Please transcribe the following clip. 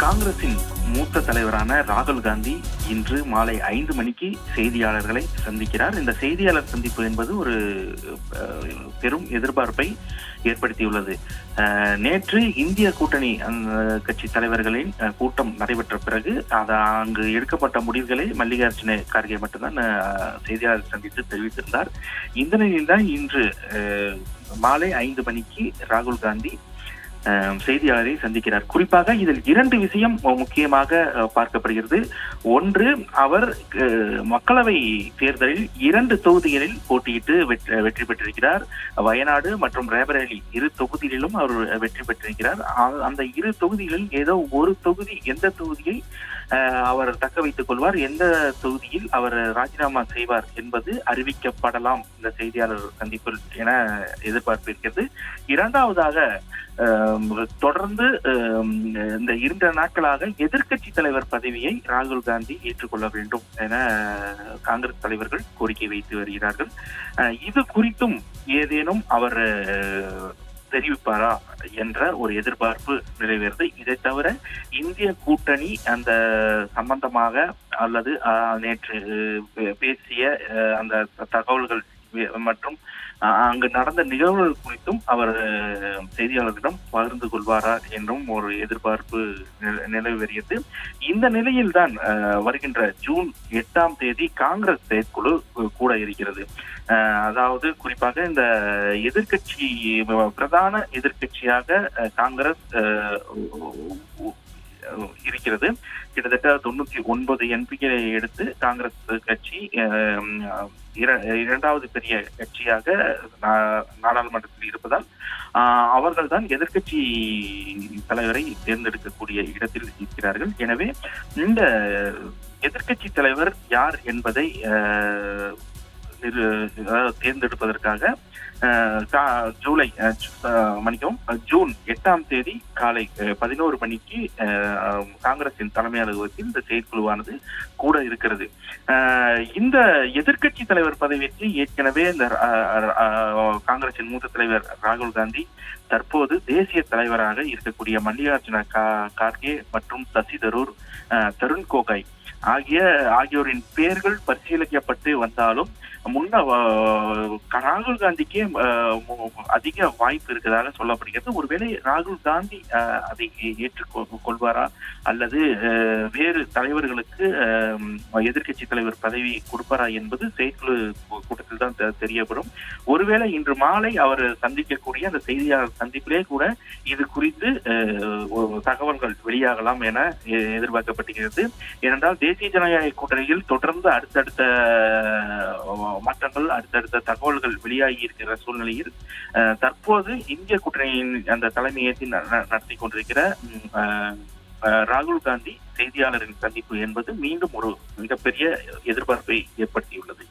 காங்கிரசின் மூத்த தலைவரான ராகுல் காந்தி இன்று மாலை ஐந்து மணிக்கு செய்தியாளர்களை சந்திக்கிறார். இந்த செய்தியாளர் சந்திப்பு என்பது ஒரு பெரும் எதிர்பார்ப்பை ஏற்படுத்தியுள்ளது. நேற்று இந்திய கூட்டணி கட்சி தலைவர்களின் கூட்டம் நடைபெற்ற பிறகு அது அங்கு எடுக்கப்பட்ட முடிவுகளை மல்லிகார்ஜுன கார்கே மட்டும்தான் செய்தியாளர் சந்தித்து தெரிவித்திருந்தார். இந்த நிலையில்தான் இன்று மாலை ஐந்து மணிக்கு ராகுல் காந்தி செய்தியாளரை சந்திக்கிறார். குறிப்பாக இதில் இரண்டு விஷயம் முக்கியமாக பார்க்கப்படுகிறது. ஒன்று அவர் மக்களவை தேர்தலில் இரண்டு தொகுதிகளில் போட்டியிட்டு வெற்றி வெற்றி பெற்றிருக்கிறார். வயநாடு மற்றும் ரேபரேலி இரு தொகுதிகளிலும் அவர் வெற்றி பெற்றிருக்கிறார். ஆ- அந்த இரு தொகுதிகளில் ஏதோ ஒரு தொகுதி எந்த தொகுதியை அவர் தக்க வைத்துக் கொள்வார் எந்த தொகுதியில் அவர் ராஜினாமா செய்வார் என்பது அறிவிக்கப்படலாம். இந்த செய்தியாளர் சந்திப்பில் என எதிர்பார்ப்பு இருக்கிறது. இரண்டாவதாக தொடர்ந்து இந்த இரண்டு நாட்களாக எதிர்க்கட்சி தலைவர் பதவியை ராகுல் காந்தி ஏற்றுக்கொள்ள வேண்டும் என காங்கிரஸ் தலைவர்கள் கோரிக்கை வைத்து வருகிறார்கள். இது குறித்தும் ஏதேனும் அவர் தெரிவிப்பாரா என்ற ஒரு எதிர்பார்ப்பு நிறைவேறுது. இதை தவிர இந்திய கூட்டணி அந்த சம்பந்தமாக அல்லது நேற்று பேசிய அந்த தகவல்கள் மற்றும் அஹ், அங்கு நடந்த நிகழ்வுகள் குறித்தும் அவர் செய்தியாளர்களிடம் பகிர்ந்து கொள்வாரா என்றும் ஒரு எதிர்பார்ப்பு நில- நிலவி வருகிறது இந்த நிலையில்தான் அஹ், வருகின்ற ஜூன் எட்டாம் தேதி காங்கிரஸ் செயற்குழு கூட இருக்கிறது. அஹ், அதாவது குறிப்பாக இந்த எதிர்கட்சி பிரதான எதிர்கட்சியாக காங்கிரஸ் அஹ், இருக்கிறது. கிட்டத்தட்ட தொண்ணூத்தி ஒன்பது எம்பிக்களை எடுத்து காங்கிரஸ் கட்சி இர- இரண்டாவது பெரிய கட்சியாக நா- நாடாளுமன்றத்தில் இருப்பதால் அவர்கள் தான் எதிர்க்கட்சி தலைவரை தேர்ந்தெடுக்கக்கூடிய இடத்தில் இருக்கிறார்கள். எனவே இந்த எதிர்க்கட்சி தலைவர் யார் என்பதை தேர்ந்தெடுப்பதற்காக கா- ஜூலை மணிக்கும் ஜூன் எட்டாம் தேதி காலை பதினோரு மணிக்கு காங்கிரசின் தலைமை அலுவலகத்தில் இந்த செயற்குழுவானது கூட இருக்கிறது. இந்த எதிர்க்கட்சி தலைவர் பதவிக்கு ஏற்கனவே இந்த காங்கிரசின் மூத்த தலைவர் ராகுல் காந்தி தற்போது தேசிய தலைவராக இருக்கக்கூடிய மல்லிகார்ஜுன கா- கார்கே மற்றும் சசி தரூர் தருண் கோகாய் ஆகிய ஆகியோரின் பெயர்கள் பரிசீலிக்கப்பட்டு வந்தாலும் முன்ன ராகுல் காந்திக்கே அதிக வாய்ப்பு இருக்கிறதாக சொல்லப்படுகிறது. ஒருவேளை ராகுல் காந்தி அதை ஏற்றுக் கொள்வாரா? அல்லது வேறு தலைவர்களுக்கு எதிர்க்கட்சி தலைவர் பதவி கொடுப்பாரா என்பது செயற்குழு கூட்டத்தில் தான் தெ- தெரியப்படும். ஒருவேளை இன்று மாலை அவர் சந்திக்கக்கூடிய அந்த செய்தியாளர் சந்திப்பிலே கூட இது குறித்து தகவல்கள் வெளியாகலாம் என எ- எதிர்பார்க்கப்படுகிறது ஏனென்றால் தேசிய ஜனநாயக கூட்டணியில் தொடர்ந்து அடுத்தடுத்த மாற்றங்கள் அடுத்தடுத்த தகவல்கள் வெளியாகி இருக்கிற சூழ்நிலையில் தற்போது இந்திய கூட்டணியின் அந்த தலைமையேற்றி ந- நடத்தி கொண்டிருக்கிற ராகுல் காந்தி செய்தியாளரின் சந்திப்பு என்பது மீண்டும் ஒரு மிகப்பெரிய எதிர்பார்ப்பை ஏற்படுத்தியுள்ளது.